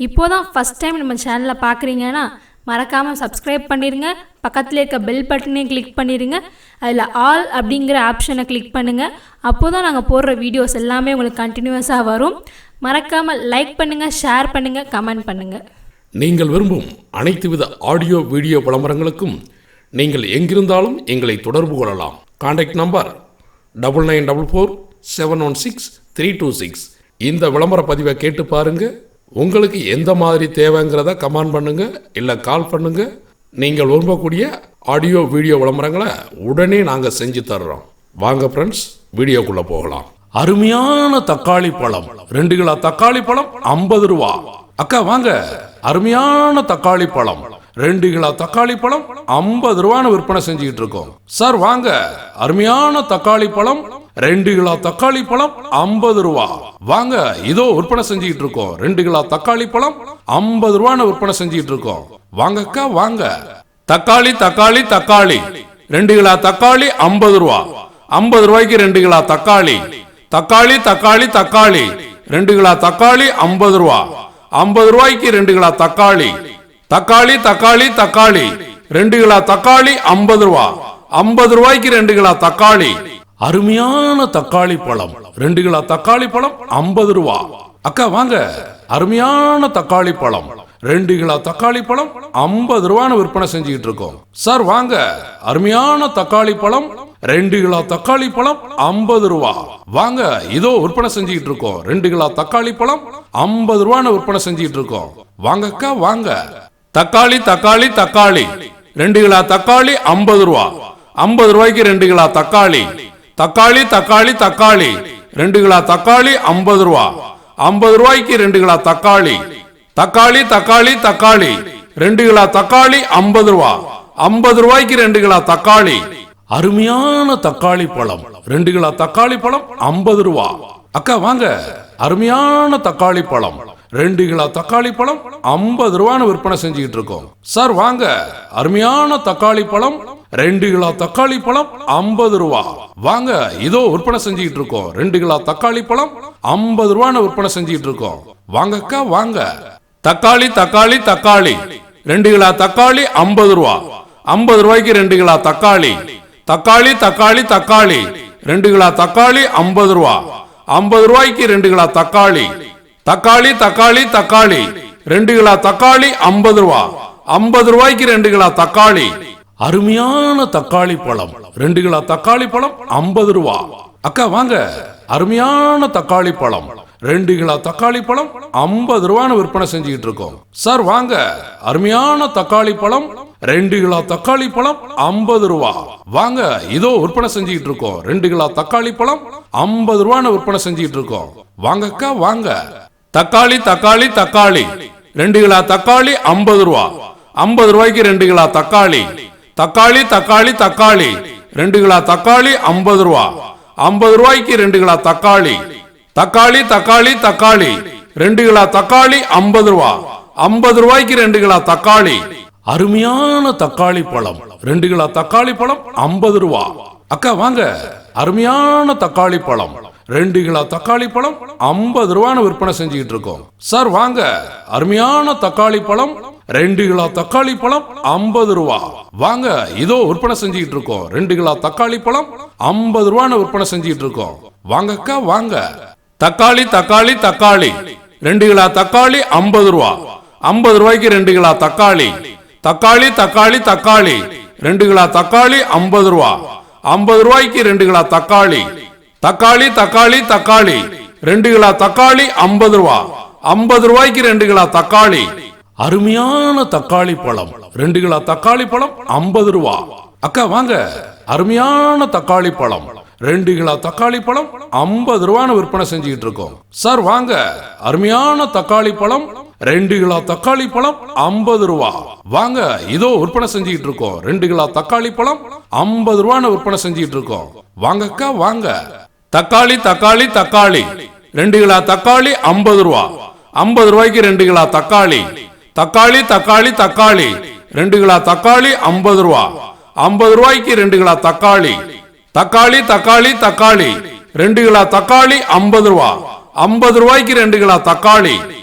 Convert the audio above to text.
இப்போ தான் first time நம்ம சேனலை பார்க்குறீங்கன்னா மறக்காமல் சப்ஸ்கிரைப் பண்ணிடுங்க பக்கத்தில் இருக்க பெல் பட்டனையும் கிளிக் பண்ணிடுங்க அதில் ஆல் அப்படிங்கிற ஆப்ஷனை கிளிக் பண்ணுங்கள் அப்போ தான் நாங்கள் போடுற வீடியோஸ் எல்லாமே உங்களுக்கு கண்டினியூஸாக வரும். மறக்காமல் லைக் பண்ணுங்கள் ஷேர் பண்ணுங்கள் கமெண்ட் பண்ணுங்கள் நீங்கள் விரும்பும் அனைத்து வித ஆடியோ வீடியோ விளம்பரங்களுக்கும் நீங்கள் எங்கிருந்தாலும் எங்களை தொடர்பு கொள்ளலாம். Contact number double nine double four seven one six three two six இந்த விளம்பர பதிவை கேட்டு பாருங்கள் உங்களுக்கு எந்த மாதிரி தேவைங்கிறத கமெண்ட் பண்ணுங்க இல்லை கால் பண்ணுங்க. நீங்கள் விரும்பக்கூடிய ஆடியோ வீடியோ விளம்பரங்களை உடனே நாங்கள் செஞ்சு தர்றோம். வாங்க ஃப்ரெண்ட்ஸ் வீடியோக்குள்ளே போகலாம். அருமையான தக்காளி பழம். ரெண்டு கிலோ தக்காளி பழம் ஐம்பது ரூபா. அக்கா வாங்க. அருமையான தக்காளி பழம். ரெண்டு கிலோ தக்காளி பழம் ஐம்பது ரூபான்னு விற்பனை செஞ்சுக்கிட்டு இருக்கோம். சார் வாங்க. அருமையான தக்காளி பழம் ரெண்டு கிலோ தக்காளி பழம் ஐம்பது ரூபா. வாங்க இதோ விற்பனை செஞ்சுக்கிட்டு இருக்கோம். ரெண்டு கிலோ தக்காளி பழம் ஐம்பது ரூபான்னு விற்பனை செஞ்சுக்கிட்டு இருக்கோம். வாங்கக்கா வாங்க. தக்காளி தக்காளி தக்காளி. ரெண்டு கிலோ தக்காளி ஐம்பது ரூபா. ஐம்பது ரூபாய்க்கு ரெண்டு கிலோ தக்காளி. தக்காளி தக்காளி தக்காளி. ரெண்டு கிலோ தக்காளி ஐம்பது ரூபா. ஐம்பது ரூபாய்க்கு ரெண்டு கிலோ தக்காளி. தக்காளி தக்காளி தக்காளி. ரெண்டு கிலோ தக்காளி ஐம்பது ரூபா. ஐம்பது ரூபாய்க்கு ரெண்டு கிலோ தக்காளி. அருமையான தக்காளி பழம். ரெண்டு கிலோ தக்காளி பழம் ஐம்பது ரூபா. அக்கா வாங்க. அருமையான தக்காளி பழம். ரெண்டு கிலோ தக்காளி பழம் ஐம்பது ரூபான்னு விற்பனை செஞ்சுக்கிட்டு இருக்கோம். சார் வாங்க. அருமையான தக்காளி பழம் ரெண்டு கிலோ தக்காளி பழம் ஐம்பது ரூபா. வாங்க இதோ விற்பனை செஞ்சுக்கிட்டு இருக்கோம். ரெண்டு கிலோ தக்காளி பழம் ஐம்பது ரூபான்னு விற்பனை செஞ்சுக்கிட்டு இருக்கோம். வாங்கக்கா வாங்க. தக்காளி தக்காளி தக்காளி. ரெண்டு கிலோ தக்காளி ஐம்பது ரூபா. ஐம்பது ரூபாய்க்கு ரெண்டு கிலோ தக்காளி. தக்காளி தக்காளி தக்காளி. ரெண்டு கிலோ தக்காளி ஐம்பது ரூபா. ஐம்பது ரூபாய்க்கு ரெண்டு கிலோ தக்காளி. தக்காளி தக்காளி தக்காளி. ரெண்டு கிலோ தக்காளி ஐம்பது ரூபா. ஐம்பது ரூபாய்க்கு ரெண்டு கிலோ தக்காளி. அருமையான தக்காளி பழம். ரெண்டு கிலோ தக்காளி பழம் ஐம்பது ரூபா. அக்கா வாங்க. அருமையான தக்காளி பழம். ரெண்டு கிலோ தக்காளி பழம் ஐம்பது ரூபான்னு விற்பனை செஞ்சுக்கிட்டு இருக்கோம். சார் வாங்க. அருமையான தக்காளி பழம் ரெண்டு கிலோ தக்காளி பழம் ஐம்பது ரூபா. வாங்க இதோ விற்பனை செஞ்சுக்கிட்டு இருக்கோம். ரெண்டு கிலோ தக்காளி பழம் ஐம்பது ரூபான்னு விற்பனை செஞ்சுக்கிட்டு இருக்கோம். வாங்கக்கா வாங்க. தக்காளி தக்காளி தக்காளி. ரெண்டு கிலோ தக்காளி ஐம்பது ரூபா. ஐம்பது ரூபாய்க்கு ரெண்டு கிலோ தக்காளி. தக்காளி தக்காளி தக்காளி. ரெண்டு கிலோ தக்காளி ஐம்பது ரூபா. ஐம்பது ரூபாய்க்கு ரெண்டு கிலோ தக்காளி. தக்காளி தக்காளி தக்காளி. ரெண்டு கிலோ தக்காளி ஐம்பது ரூபா. ஐம்பது ரூபாய்க்கு ரெண்டு கிலோ தக்காளி. அருமையான தக்காளி பழம். ரெண்டு கிலோ தக்காளி பழம் ஐம்பது ரூபா. அக்கா வாங்க. அருமையான தக்காளி பழம். ரெண்டு கிலோ தக்காளி பழம் ஐம்பது ரூபான்னு விற்பனை செஞ்சுக்கிட்டு இருக்கோம். சார் வாங்க. அருமையான தக்காளி பழம் ரெண்டு கிலோ தக்காளி பழம் ஐம்பது ரூபா. வாங்க இதோ விற்பனை செஞ்சுக்கிட்டு இருக்கோம். ரெண்டு கிலோ தக்காளி பழம் ஐம்பது ரூபான்னு விற்பனை செஞ்சுக்கிட்டு இருக்கோம். வாங்கக்கா வாங்க. தக்காளி தக்காளி தக்காளி. ரெண்டு கிலோ தக்காளி ஐம்பது ரூபா. ஐம்பது ரூபாய்க்கு ரெண்டு கிலோ தக்காளி. தக்காளி தக்காளி தக்காளி. ரெண்டு கிலோ தக்காளி ஐம்பது ரூபா. ஐம்பது ரூபாய்க்கு ரெண்டு கிலோ தக்காளி. தக்காளி தக்காளி தக்காளி. ரெண்டு கிலோ தக்காளி ஐம்பது ரூபா. ஐம்பது ரூபாய்க்கு ரெண்டு கிலோ தக்காளி. அருமையான தக்காளி பழம். ரெண்டு கிலோ தக்காளி பழம் ஐம்பது ரூபா. அக்கா வாங்க. அருமையான தக்காளி பழம். ரெண்டு கிலோ தக்காளி பழம் ஐம்பது ரூபான்னு விற்பனை செஞ்சுக்கிட்டு இருக்கோம். சார் வாங்க. அருமையான தக்காளி பழம் ரெண்டு கிலோ தக்காளி பழம் ஐம்பது ரூபா. வாங்க இதோ விற்பனை செஞ்சுக்கிட்டு இருக்கோம். ரெண்டு கிலோ தக்காளி பழம் ஐம்பது ரூபான்னு விற்பனை செஞ்சுக்கிட்டு இருக்கோம். வாங்கக்கா வாங்க. தக்காளி தக்காளி தக்காளி. ரெண்டு கிலோ தக்காளி ஐம்பது ரூபா. ஐம்பது ரூபாய்க்கு ரெண்டு கிலோ தக்காளி. தக்காளி தக்காளி தக்காளி. ரெண்டு கிலோ தக்காளி ஐம்பது ரூபா. ஐம்பது ரூபாய்க்கு ரெண்டு கிலோ தக்காளி. தக்காளி தக்காளி தக்காளி. ரெண்டு கிலோ தக்காளி ஐம்பது ரூபா. ஐம்பது ரூபாய்க்கு ரெண்டு கிலோ தக்காளி. அருமையான தக்காளி பழம். ரெண்டு கிலோ தக்காளி பழம் ஐம்பது ரூபா. அக்கா வாங்க. அருமையான தக்காளி பழம். ரெண்டு கிலோ தக்காளி பழம் ஐம்பது ரூபான்னு விற்பனை செஞ்சுக்கிட்டு இருக்கோம். சார் வாங்க. அருமையான தக்காளி பழம் ரெண்டு கிலோ தக்காளி பழம் ஐம்பது ரூபா. வாங்க இதோ விற்பனை செஞ்சுக்கிட்டு இருக்கோம். ரெண்டு கிலோ தக்காளி பழம் ஐம்பது ரூபான்னு விற்பனை செஞ்சுக்கிட்டு இருக்கோம். வாங்கக்கா வாங்க. தக்காளி தக்காளி தக்காளி. ரெண்டு கிலோ தக்காளி ஐம்பது ரூபா. ஐம்பது ரூபாய்க்கு ரெண்டு கிலோ தக்காளி. தக்காளி தக்காளி தக்காளி. ரெண்டு கிலோ தக்காளி ஐம்பது ரூபா. ஐம்பது ரூபாய்க்கு ரெண்டு கிலோ தக்காளி. தக்காளி தக்காளி தக்காளி. ரெண்டு கிலோ தக்காளி ஐம்பது ரூபா. ஐம்பது ரூபாய்க்கு ரெண்டு கிலோ தக்காளி.